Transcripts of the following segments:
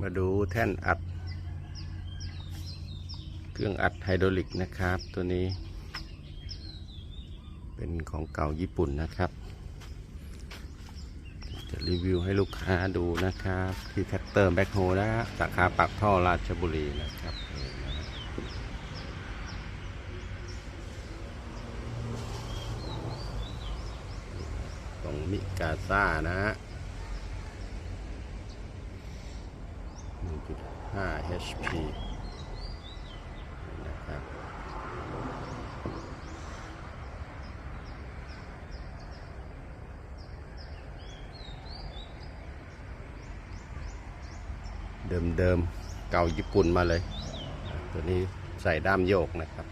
มาดูแท่นอัด เครื่องอัดไฮดรอลิกนะครับ ตัวนี้ เป็นของเก่าญี่ปุ่นนะครับ จะรีวิวให้ลูกค้าดูนะครับ ที่แท็กเตอร์แบ็คโฮนะฮะสาขาปากท่อราชบุรีนะครับของมิกาซ่านะฮะ 1.5 HP นะครับเดิมๆเก่าญี่ปุ่นมาเลย ตัวนี้ใส่ด้ามโยกนะครับ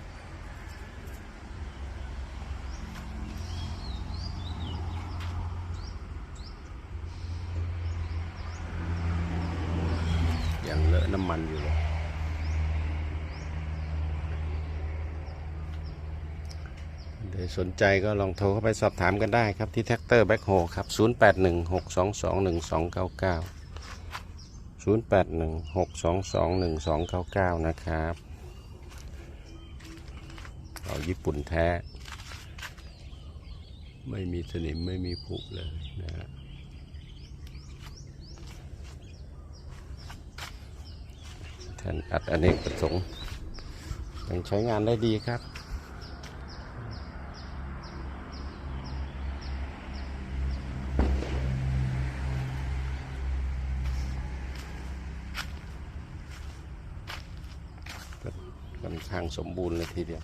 ยังเลอะน้ำมันอยู่เลยเดี๋ยวสนใจก็ลองโทรเข้าไปสอบถามกันได้ครับที่แท็กเตอร์แบ็คโฮครับ 0816221299 0816221299 นะครับเอาญี่ปุ่นแท้ ไม่มีสนิมไม่มีผุเลยนะฮะ แทนอัดอเนกประสงค์ยังใช้งานได้ดีครับค่อนข้างสมบูรณ์เลยทีเดียว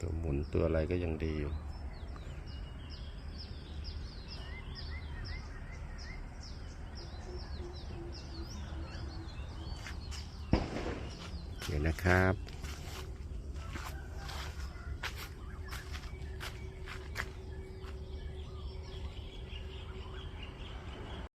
ตัวหมุนตัวอะไรก็ยังดีอยู่ เลยนะครับ